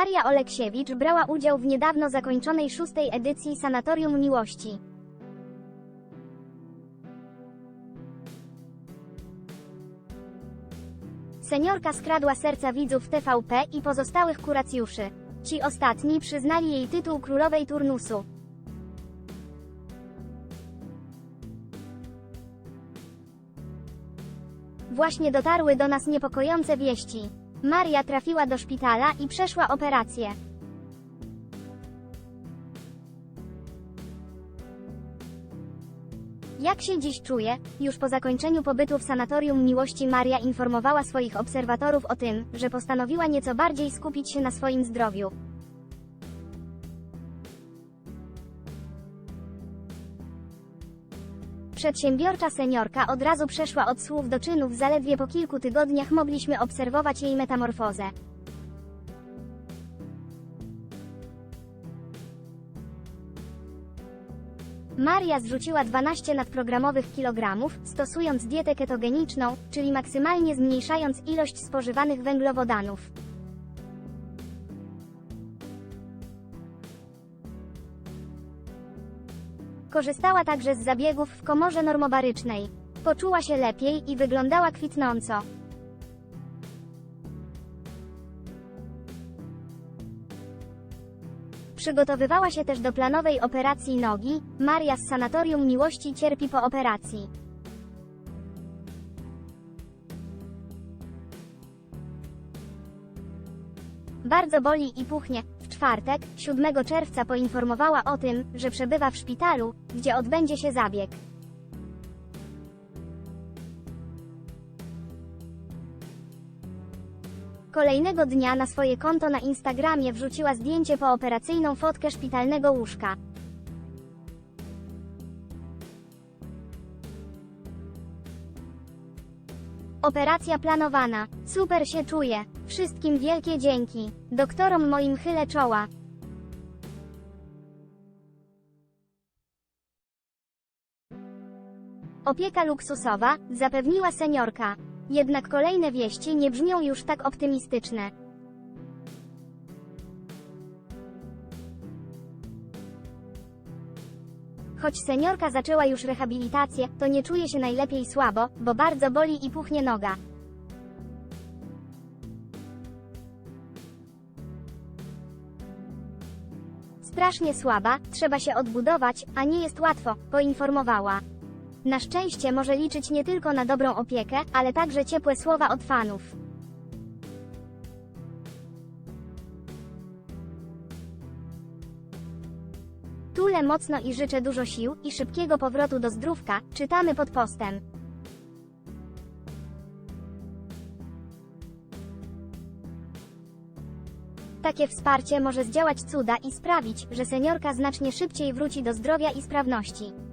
Maria Oleksiewicz brała udział w niedawno zakończonej szóstej edycji Sanatorium Miłości. Seniorka skradła serca widzów TVP i pozostałych kuracjuszy. Ci ostatni przyznali jej tytuł królowej turnusu. Właśnie dotarły do nas niepokojące wieści. Maria trafiła do szpitala i przeszła operację. Jak się dziś czuje? Już po zakończeniu pobytu w sanatorium miłości Maria informowała swoich obserwatorów o tym, że postanowiła nieco bardziej skupić się na swoim zdrowiu. Przedsiębiorcza seniorka od razu przeszła od słów do czynów zaledwie po kilku tygodniach mogliśmy obserwować jej metamorfozę. Maria zrzuciła 12 nadprogramowych kilogramów, stosując dietę ketogeniczną, czyli maksymalnie zmniejszając ilość spożywanych węglowodanów. Korzystała także z zabiegów w komorze normobarycznej. Poczuła się lepiej i wyglądała kwitnąco. Przygotowywała się też do planowej operacji nogi. Maria z Sanatorium Miłości cierpi po operacji. Bardzo boli i puchnie. Czwartek, 7 czerwca poinformowała o tym, że przebywa w szpitalu, gdzie odbędzie się zabieg. Kolejnego dnia na swoje konto na Instagramie wrzuciła zdjęcie pooperacyjną fotkę szpitalnego łóżka. Operacja planowana. Super się czuję. Wszystkim wielkie dzięki. Doktorom moim chylę czoła. Opieka luksusowa, zapewniła seniorka. Jednak kolejne wieści nie brzmią już tak optymistyczne. Choć seniorka zaczęła już rehabilitację, to nie czuje się najlepiej słabo, bo bardzo boli i puchnie noga. Strasznie słaba, trzeba się odbudować, a nie jest łatwo, poinformowała. Na szczęście może liczyć nie tylko na dobrą opiekę, ale także ciepłe słowa od fanów. Tulę mocno i życzę dużo sił i szybkiego powrotu do zdrówka, czytamy pod postem. Takie wsparcie może zdziałać cuda i sprawić, że seniorka znacznie szybciej wróci do zdrowia i sprawności.